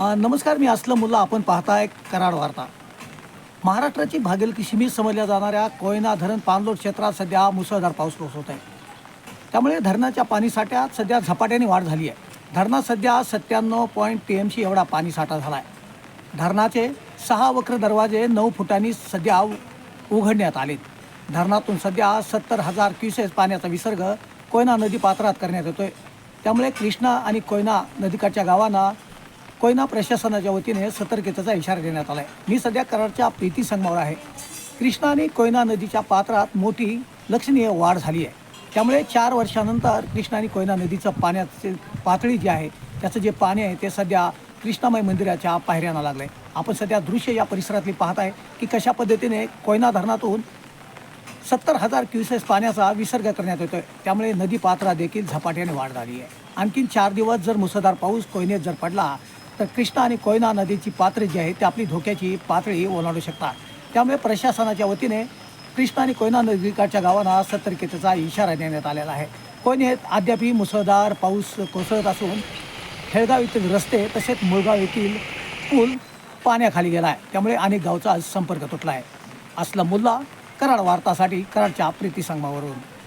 नमस्कार मी असलं मुल्ला. आपण पाहताय कराड वार्ता. महाराष्ट्राची भागीरथी शिमी समजल्या जाणाऱ्या कोयना धरण पाणलोट क्षेत्रात सध्या मुसळधार पाऊस होत आहे त्यामुळे धरणाच्या पाणीसाठ्यात सध्या झपाट्याने वाढ झाली आहे. धरणात सध्या सत्त्याण्णव पॉईंट टी एम सी एवढा पाणीसाठा झाला आहे धरणाचे सहा वक्र दरवाजे नऊ फुटांनी सध्या उघडण्यात आलेत. धरणातून सध्या सत्तर हजार क्युसेस पाण्याचा विसर्ग कोयना नदी पात्रात करण्यात येतोय. त्यामुळे कृष्णा आणि कोयना नदीकाठच्या गावांना कोयना प्रशासनाच्या वतीने सतर्कतेचा इशारा देण्यात आला आहे मी सध्या कराडच्या प्रीती संगमावर आहे. कृष्णा आणि कोयना नदीच्या पात्रात मोठी लक्षणीय वाढ झाली आहे. त्यामुळे चार वर्षानंतर कृष्णा आणि कोयना नदीचं पाण्याचे पातळी जी आहे त्याचं जे पाणी आहे ते सध्या कृष्णामाई मंदिराच्या पायऱ्यांना लागलं आहे आपण सध्या दृश्य या परिसरातली पाहत आहे की कशा पद्धतीने कोयना धरणातून सत्तर हजार क्युसेस पाण्याचा विसर्ग करण्यात येतोय. त्यामुळे नदी पात्रा देखील झपाट्याने वाढ झाली आहे. आणखीन चार दिवस जर मुसळधार पाऊस कोयनेत जर पडला तर कृष्णा आणि कोयना नदीची पात्र जी आहे ती आपली धोक्याची पातळी ओलांडू शकतात. त्यामुळे प्रशासनाच्या वतीने कृष्णा आणि कोयना नदीकाठच्या गावांना सतर्कतेचा इशारा देण्यात आलेला आहे. कोयनेत अद्यापही मुसळधार पाऊस कोसळत असून खेळगाव येथील रस्ते तसेच मुळगाव येथील पूल पाण्याखाली गेला आहे. त्यामुळे अनेक गावचा आज संपर्क तुटला आहे. असला मुल्ला कराड वार्तासाठी कराडच्या प्रीती संगमावरून.